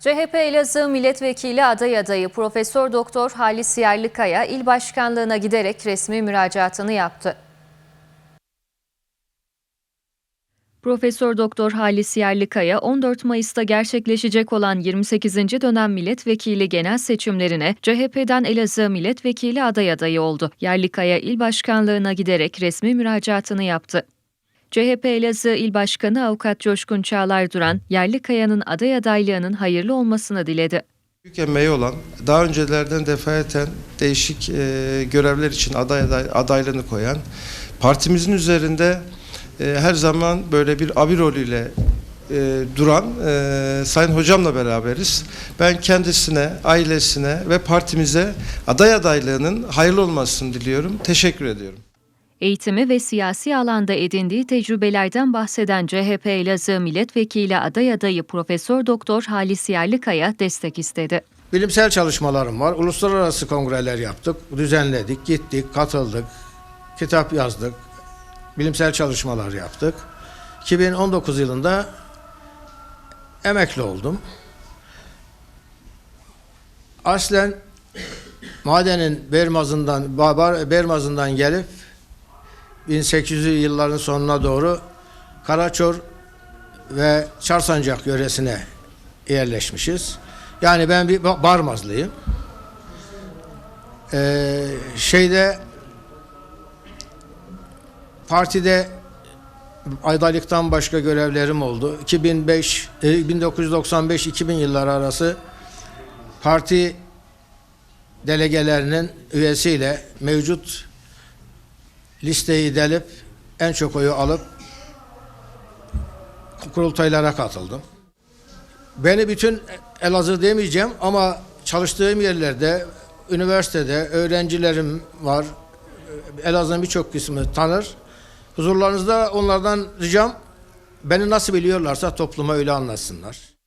CHP Elazığ Milletvekili aday adayı Profesör Doktor Halis Yerlikaya il başkanlığına giderek resmi müracaatını yaptı. Profesör Doktor Halis Yerlikaya 14 Mayıs'ta gerçekleşecek olan 28. dönem milletvekili genel seçimlerine CHP'den Elazığ milletvekili aday adayı oldu. Yerlikaya il başkanlığına giderek resmi müracaatını yaptı. CHP Elazığ İl Başkanı Avukat Coşkun Çağlar Duran, Yerlikaya'nın aday adaylığının hayırlı olmasını diledi. Büyük emeği olan, daha öncelerden defaten değişik e, görevler için aday, aday adaylığını koyan, partimizin üzerinde e, her zaman böyle bir abi rolüyle e, duran e, Sayın Hocamla beraberiz. Ben kendisine, ailesine ve partimize aday adaylığının hayırlı olmasını diliyorum. Teşekkür ediyorum. Eğitimi ve siyasi alanda edindiği tecrübelerden bahseden CHP Elazığ Milletvekili aday adayı Profesör Doktor Halis Yerlikaya destek istedi. Bilimsel çalışmalarım var. Uluslararası kongreler yaptık, düzenledik, gittik, katıldık, kitap yazdık, bilimsel çalışmalar yaptık. 2019 yılında emekli oldum. Aslen madenin Bermaz'ından, Bermaz'ından gelip 1800'lü yılların sonuna doğru Karaçor ve Çarsancak yöresine yerleşmişiz. Yani ben bir ba- Barmazlıyım. Ee, şeyde partide adaylıktan başka görevlerim oldu. 2005 e, 1995-2000 yılları arası parti delegelerinin üyesiyle mevcut listeyi delip en çok oyu alıp kurultaylara katıldım. Beni bütün Elazığ demeyeceğim ama çalıştığım yerlerde, üniversitede öğrencilerim var. Elazığ'ın birçok kısmı tanır. Huzurlarınızda onlardan ricam beni nasıl biliyorlarsa topluma öyle anlatsınlar.